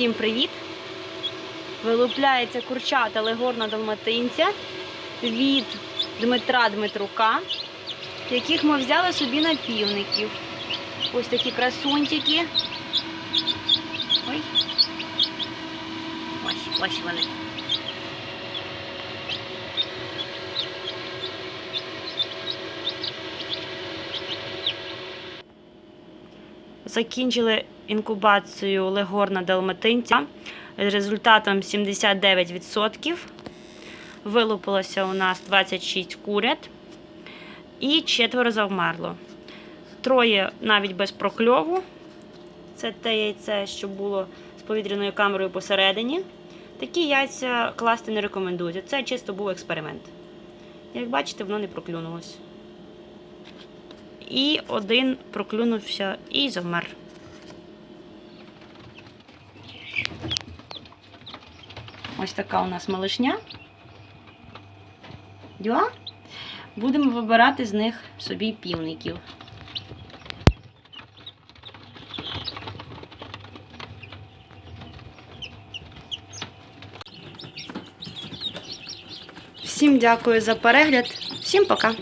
Всім привіт! Вилупляється курчата легорна далматинця від Дмитра Дмитрука, яких ми взяли собі на півників. Ось такі красунчики. Ой. Ось, ось вони. Закінчили інкубацію легорна далматинця з результатом 79%. Вилупилося у нас 26 курят і четверо завмерло. Троє навіть без прокльову. Це те яйце, що було з повітряною камерою посередині. Такі яйця класти не рекомендують. Це чисто був експеримент. Як бачите, воно не проклюнулось. І один проклюнувся і завмер. Ось така у нас малишня. Дюа. Будемо вибирати з них собі півників. Всім дякую за перегляд. Всім пока!